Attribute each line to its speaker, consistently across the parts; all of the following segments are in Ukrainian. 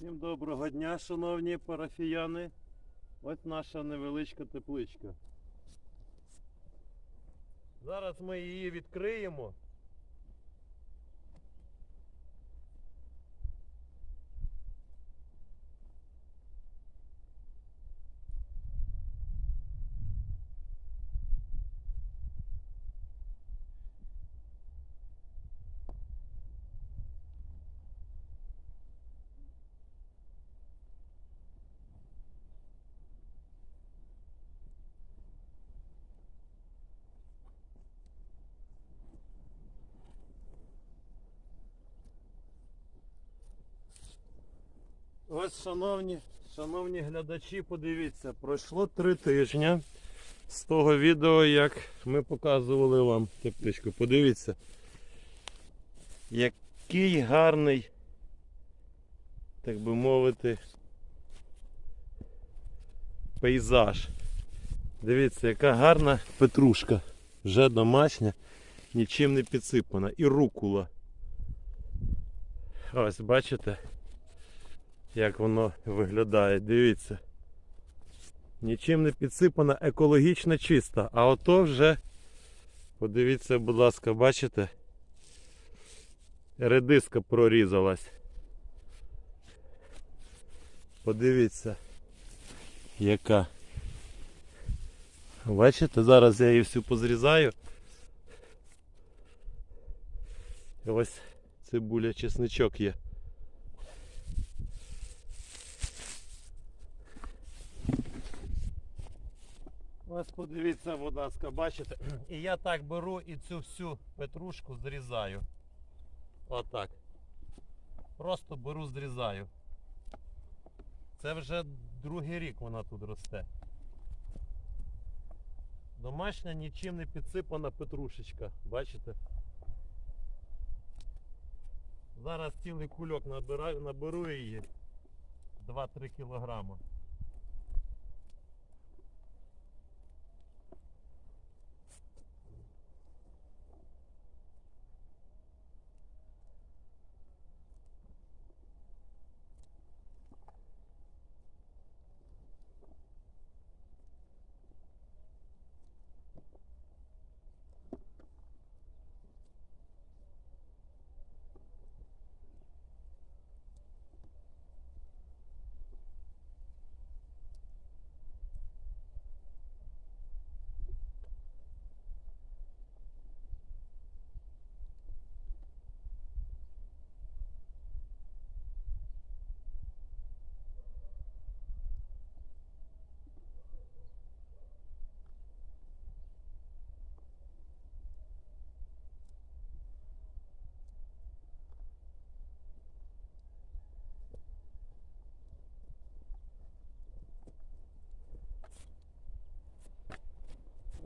Speaker 1: Всім доброго дня, шановні парафіяни. Ось наша невеличка тепличка. Зараз ми її відкриємо. Ось, шановні, шановні глядачі, подивіться, пройшло три тижні з того відео, як ми показували вам тепличку. Подивіться, який гарний, так би мовити, пейзаж. Дивіться, яка гарна петрушка. Вже домашня, нічим не підсипана. І рукула. Ось, бачите? Як воно виглядає. Дивіться. Нічим не підсипана, екологічно чиста. А ото вже, подивіться, будь ласка, бачите? Редиска прорізалась. Подивіться, яка. Бачите, зараз я її всю позрізаю. Ось цибуля, чесничок є. Ось подивіться, будь ласка, бачите? І я так беру і цю всю петрушку зрізаю. Отак. Просто беру, зрізаю. Це вже другий рік вона тут росте. Домашня нічим не підсипана петрушечка, бачите? Зараз цілий кульок набираю, наберу її 2-3 кілограма.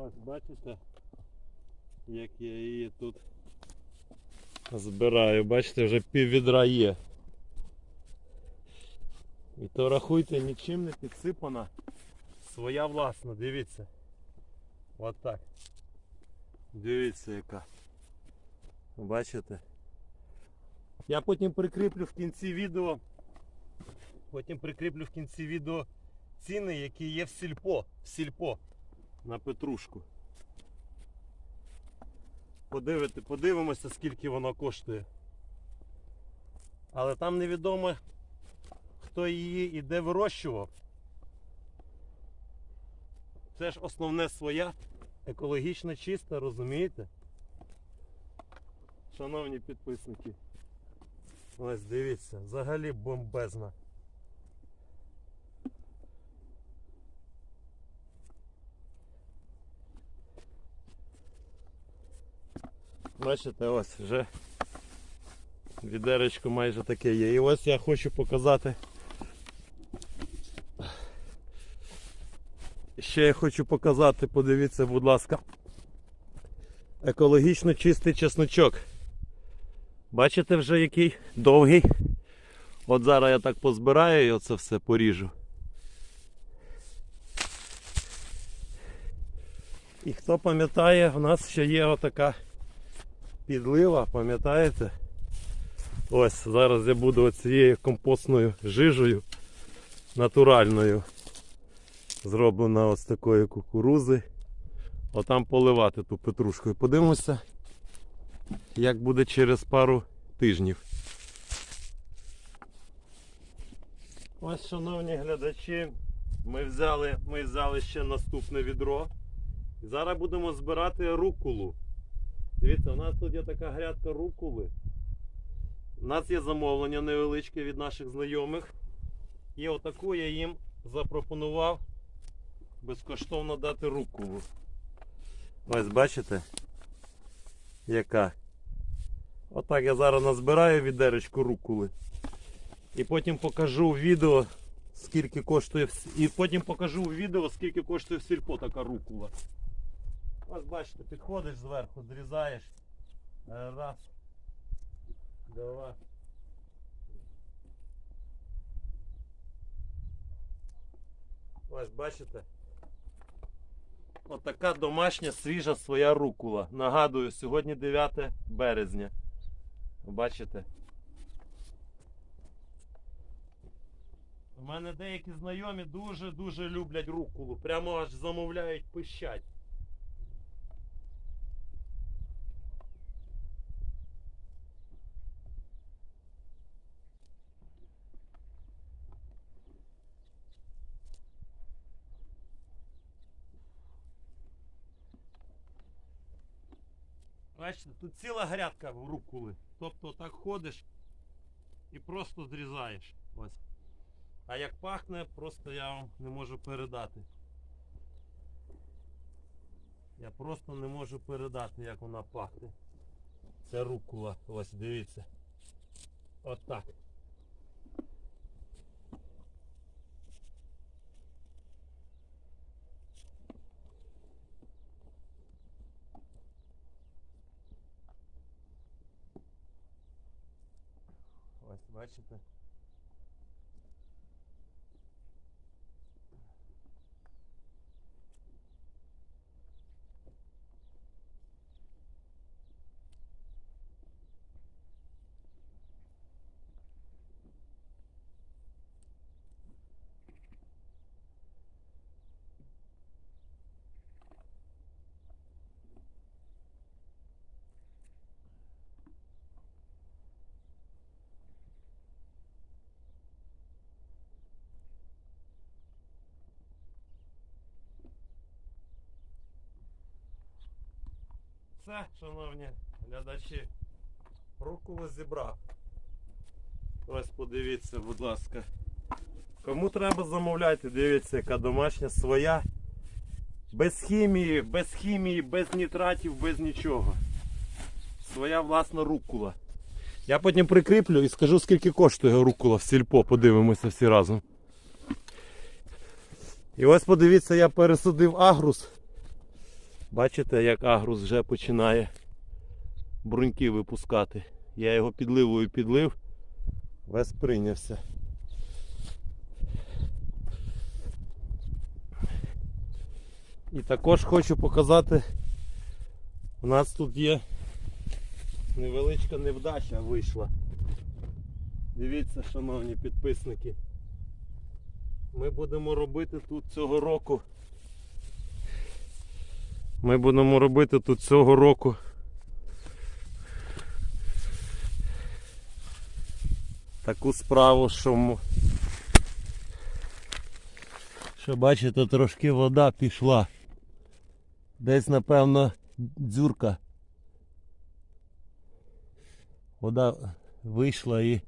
Speaker 1: Ось бачите, як я її тут збираю. Бачите, вже пів відра є. І то рахуйте, нічим не підсипана. Своя власна, дивіться. От так. Дивіться яка. Бачите? Я потім прикріплю в кінці відео. Потім прикріплю в кінці відео ціни, які є в сільпо. В сільпо на петрушку. Подивити, подивимося, скільки воно коштує. Але там невідомо, хто її і де вирощував. Це ж основне своя, екологічно чиста, розумієте? Шановні підписники. Ось дивіться, взагалі бомбезна. Бачите, ось вже відеречко майже таке є. І ось я хочу показати. Ще я хочу показати, подивіться, будь ласка, екологічно чистий чесночок. Бачите вже який довгий. От зараз я так позбираю і оце все поріжу. І хто пам'ятає, у нас ще є отака підлива, пам'ятаєте? Ось зараз я буду оцією компостною жижею натуральною. Зроблена ось такої кукурузи. Отам поливати ту петрушку. І подивимося, як буде через пару тижнів. Ось, шановні глядачі, ми взяли, ми взяли ще наступне відро. Зараз будемо збирати рукулу. Дивіться, у нас тут є така грядка рукули. У нас є замовлення невеличке від наших знайомих. І отаку я їм запропонував безкоштовно дати рукулу. Ось бачите? Яка? Отак я зараз назбираю відеречку рукули. І потім покажу в відео, скільки коштує І потім покажу у відео, скільки коштує в сільпо така рукула. Ось бачите, підходиш зверху, зрізаєш. Е, Раз. Два. Ось бачите. Отака домашня свіжа своя рукула. Нагадую, сьогодні 9 березня. Бачите? У мене деякі знайомі дуже-дуже люблять рукулу. Прямо аж замовляють пищать. Бачите, тут ціла грядка в рукули. Тобто так ходиш і просто зрізаєш. Ось. А як пахне, просто я вам не можу передати. Я просто не можу передати, як вона пахне. Це рукула. Ось дивіться. От бачите. Все, шановні глядачі, руколу зібрав. Ось подивіться, будь ласка. Кому треба замовляйте, дивіться, яка домашня своя. Без хімії, без хімії, без нітратів, без нічого. Своя власна рукула. Я потім прикріплю і скажу, скільки коштує рукула в сільпо, подивимося всі разом. І ось подивіться, я пересадив агрус. Бачите, як агрус вже починає бруньки випускати. Я його підливою підлив, весь прийнявся. І також хочу показати, у нас тут є невеличка невдача вийшла. Дивіться, шановні підписники. Ми будемо робити тут цього року ми будемо робити тут цього року. Таку справу, що, що бачите, трошки вода пішла. Десь, напевно, дзюрка. Вода вийшла і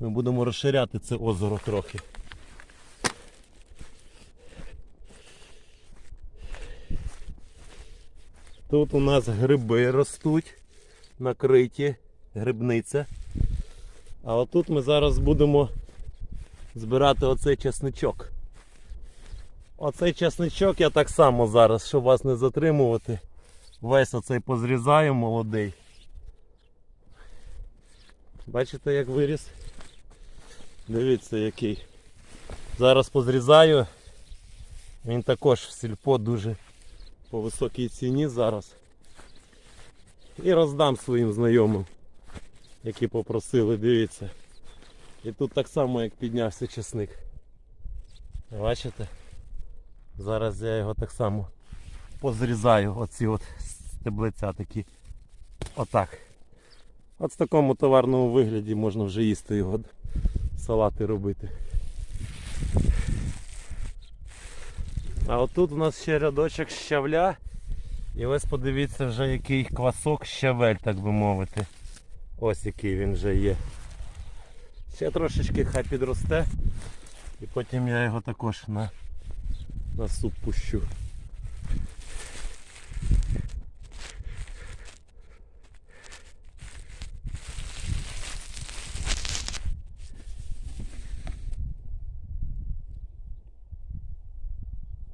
Speaker 1: ми будемо розширяти це озеро трохи. Тут у нас гриби ростуть, накриті, грибниця. А отут ми зараз будемо збирати оцей чесничок. Оцей чесничок я так само зараз, щоб вас не затримувати. Весь оцей позрізаю молодий. Бачите, як виріс? Дивіться який. Зараз позрізаю. Він також в сільпо дуже по високій ціні зараз. І роздам своїм знайомим. які попросили, дивіться. І тут так само як піднявся чесник. Бачите? Зараз я його так само позрізаю, оці от стеблиця такі. Отак. От в такому товарному вигляді можна вже їсти його, салати робити. А отут у нас ще рядочок щавля. І ось подивіться вже який квасок щавель, так би мовити. Ось який він вже є. Ще трошечки хай підросте. І потім я його також на, на суп пущу.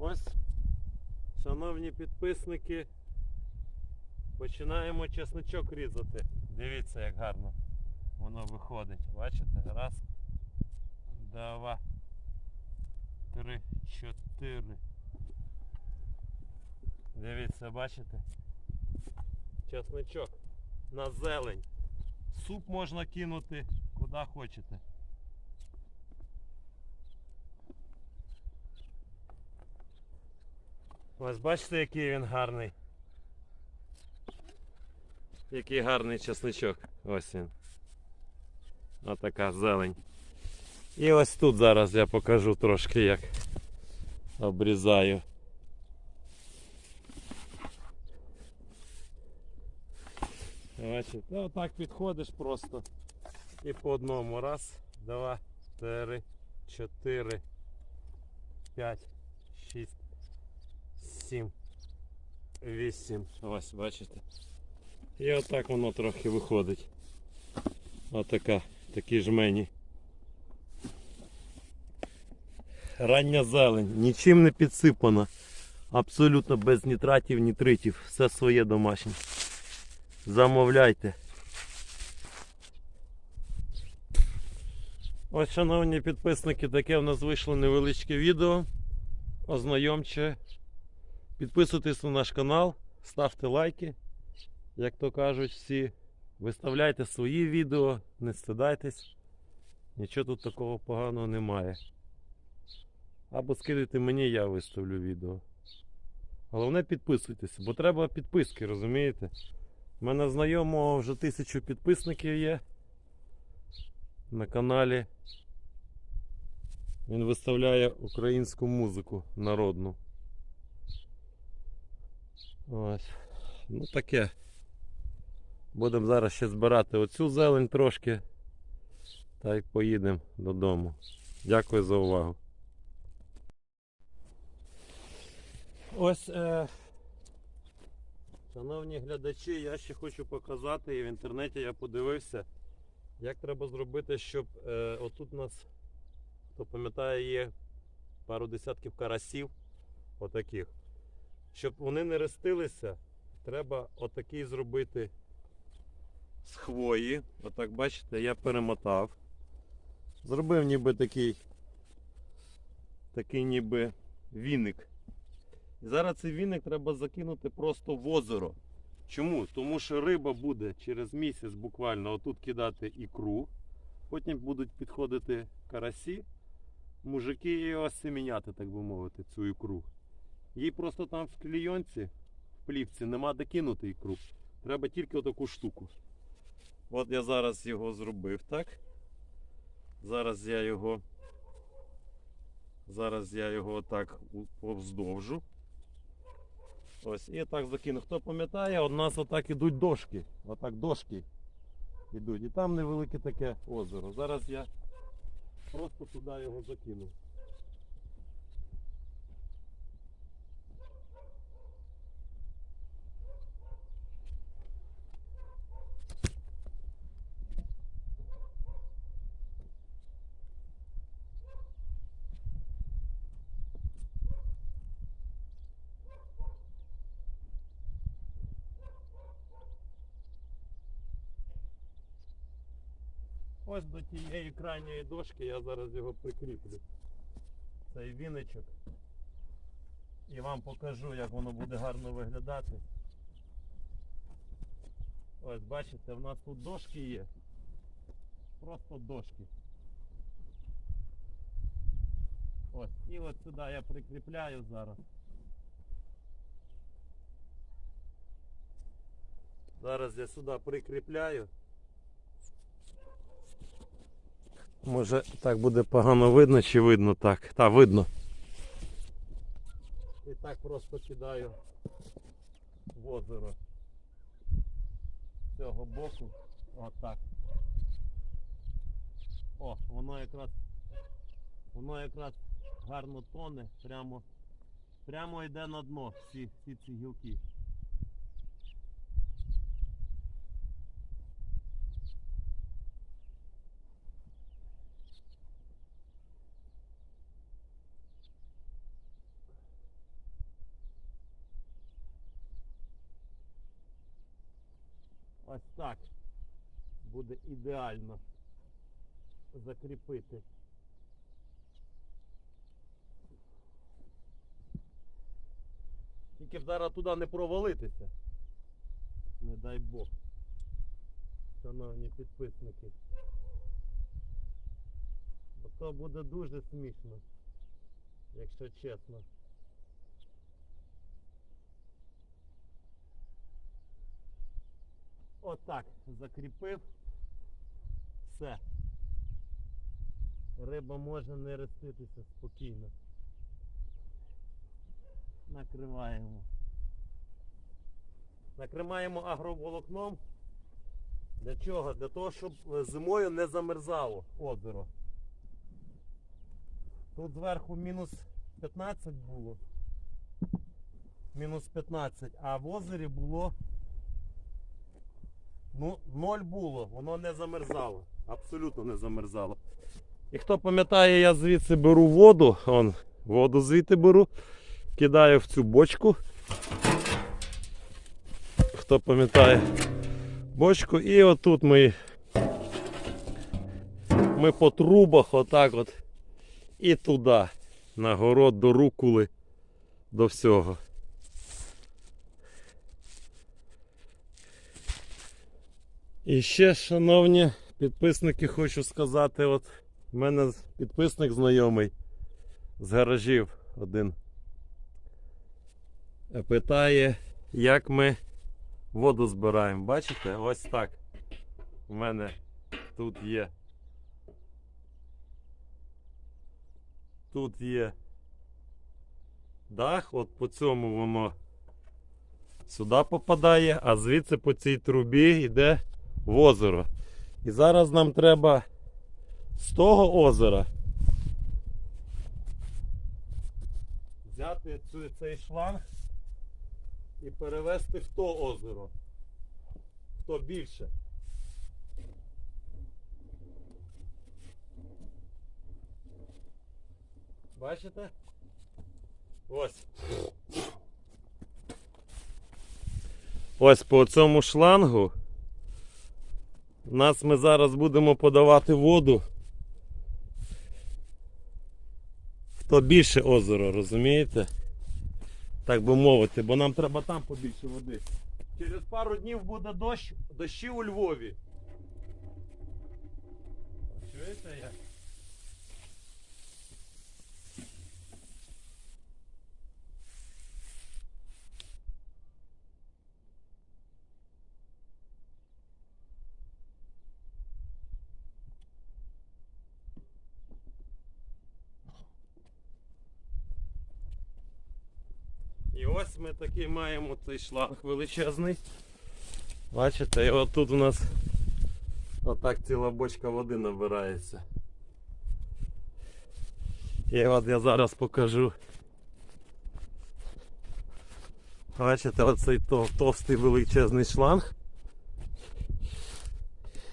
Speaker 1: Ось, шановні підписники, починаємо чесночок різати. Дивіться, як гарно воно виходить. Бачите? Раз, два, три, чотири. Дивіться, бачите? Чесночок на зелень. Суп можна кинути куди хочете. Ось бачите, який він гарний. Який гарний чесничок. Ось він. Отака зелень. І ось тут зараз я покажу трошки як обрізаю. Бачите, ну, отак підходиш просто. І по одному. Раз, два, три, чотири, п'ять, шість. 7, 8. Ось, бачите. І отак воно трохи виходить. Отака, такі жмені. Рання зелень, нічим не підсипана. Абсолютно без нітратів, нітритів. Все своє домашнє. Замовляйте. Ось, шановні підписники, таке в нас вийшло невеличке відео. Ознайомче. Підписуйтесь на наш канал, ставте лайки, як то кажуть всі. Виставляйте свої відео, не стидайтесь. Нічого тут такого поганого немає. Або скидайте мені, я виставлю відео. Головне підписуйтесь, бо треба підписки, розумієте? У мене знайомого вже тисячу підписників є на каналі. Він виставляє українську музику народну. Ось. Ну таке. Будемо зараз ще збирати оцю зелень трошки. Та й поїдемо додому. Дякую за увагу. Ось, е, шановні глядачі, я ще хочу показати, і в інтернеті я подивився, як треба зробити, щоб е, отут у нас, хто пам'ятає, є пару десятків карасів отаких. Щоб вони не рестилися, треба отакий зробити з хвої. Отак бачите, я перемотав. Зробив ніби такий такий ніби віник. І зараз цей віник треба закинути просто в озеро. Чому? Тому що риба буде через місяць буквально отут кидати ікру. Потім будуть підходити карасі, мужики і осеміняти, так би мовити, цю ікру. Їй просто там в клійонці, в плівці нема де кинути ікру. Треба тільки отаку штуку. От я зараз його зробив, так? Зараз я його. Зараз я його отак повздовжу. Ось, і так закину. Хто пам'ятає, у нас отак ідуть дошки. Отак дошки ідуть. І там невелике таке озеро. Зараз я просто туди його закину. Ось до тієї крайньої дошки я зараз його прикріплю. Цей віничок. І вам покажу, як воно буде гарно виглядати. Ось бачите, в нас тут дошки є. просто дошки. Ось, і от сюди я прикріпляю зараз. Зараз я сюди прикріпляю. Може так буде погано видно чи видно так. Та видно. І так просто кидаю в озеро. З цього боку. Отак. О, воно якраз воно якраз гарно тоне, прямо, прямо йде на дно всі, всі ці гілки. Ось так буде ідеально закріпити. Тільки зараз туди не провалитися. Не дай Бог. Шановні підписники. Бо то буде дуже смішно, якщо чесно. Отак закріпив. Все. Риба може не реститися спокійно. Накриваємо. Накриваємо агроволокном. Для чого? Для того, щоб е, зимою не замерзало озеро. Тут зверху мінус 15 було. Мінус 15, а в озері було Ну, ноль було, воно не замерзало. Абсолютно не замерзало. І хто пам'ятає, я звідси беру воду, он, воду звідти беру, кидаю в цю бочку. Хто пам'ятає бочку, і отут ми, ми по трубах отак от і туди, на город до рукули, до всього. І ще, шановні підписники, хочу сказати, от в мене підписник знайомий з гаражів один питає, як ми воду збираємо. Бачите? Ось так. У мене тут є. Тут є дах, от по цьому воно сюди попадає, а звідси по цій трубі йде в озеро. І зараз нам треба з того озера взяти цей шланг і перевести в то озеро. В то більше. Бачите? Ось. Ось по цьому шлангу нас ми зараз будемо подавати воду в то більше озеро, розумієте? Так би мовити, бо нам треба там побільше води. Через пару днів буде дощ, дощі у Львові. Чуєте як? І ось ми такий маємо цей шланг величезний. Бачите, і от тут у нас отак ціла бочка води набирається. І от я зараз покажу. Бачите, оцей тов- товстий величезний шланг.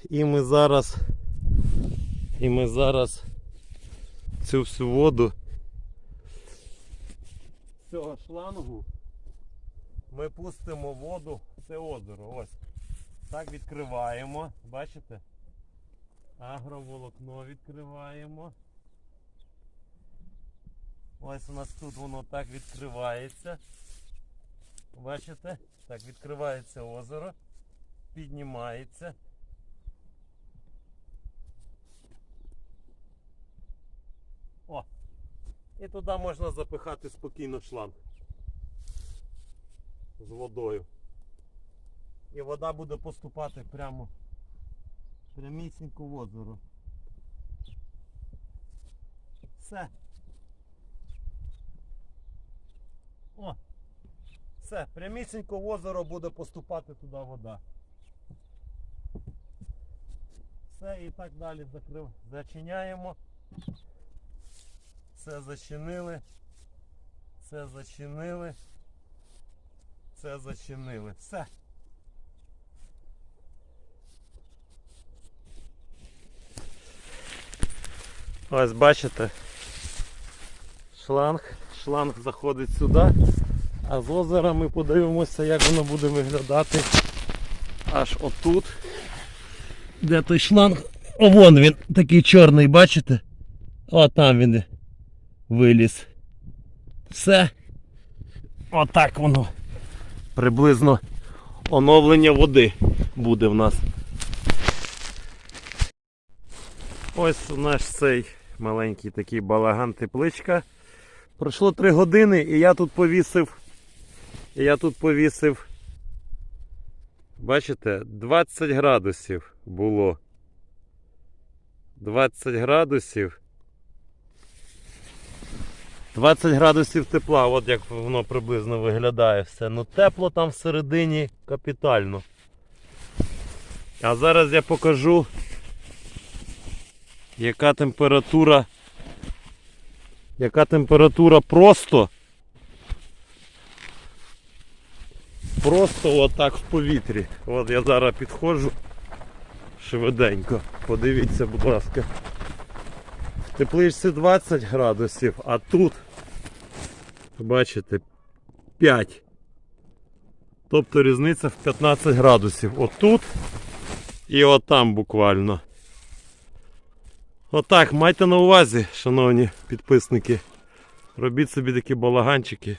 Speaker 1: І ми зараз і ми зараз цю всю воду цього шлангу ми пустимо воду в це озеро. Ось. Так відкриваємо. Бачите? Агроволокно відкриваємо. Ось у нас тут воно так відкривається. Бачите? Так, відкривається озеро, піднімається. О! І туди можна запихати спокійно шланг з водою. І вода буде поступати прямо прямісінько в озеро. Все. О! Все, прямісінько в озеро буде поступати туди вода. Все і так далі закрив. Зачиняємо. Це зачинили. Це зачинили. Це зачинили. Все. Ось бачите. Шланг. Шланг заходить сюди. А з озера ми подивимося, як воно буде виглядати аж отут. Де той шланг? О, вон він такий чорний, бачите? О, там він виліз. Все. Отак воно. Приблизно оновлення води буде в нас. Ось наш цей маленький такий балаган тепличка. Пройшло 3 години і я тут повісив. І я тут повісив. Бачите, 20 градусів було. 20 градусів. 20 градусів тепла, от як воно приблизно виглядає все. Ну тепло там всередині капітально. А зараз я покажу, яка температура. Яка температура просто. Просто отак в повітрі. От я зараз підходжу швиденько. Подивіться, будь ласка. В тепличці 20 градусів, а тут, бачите, 5. Тобто різниця в 15 градусів. Отут і отам буквально. Отак, майте на увазі, шановні підписники. Робіть собі такі балаганчики.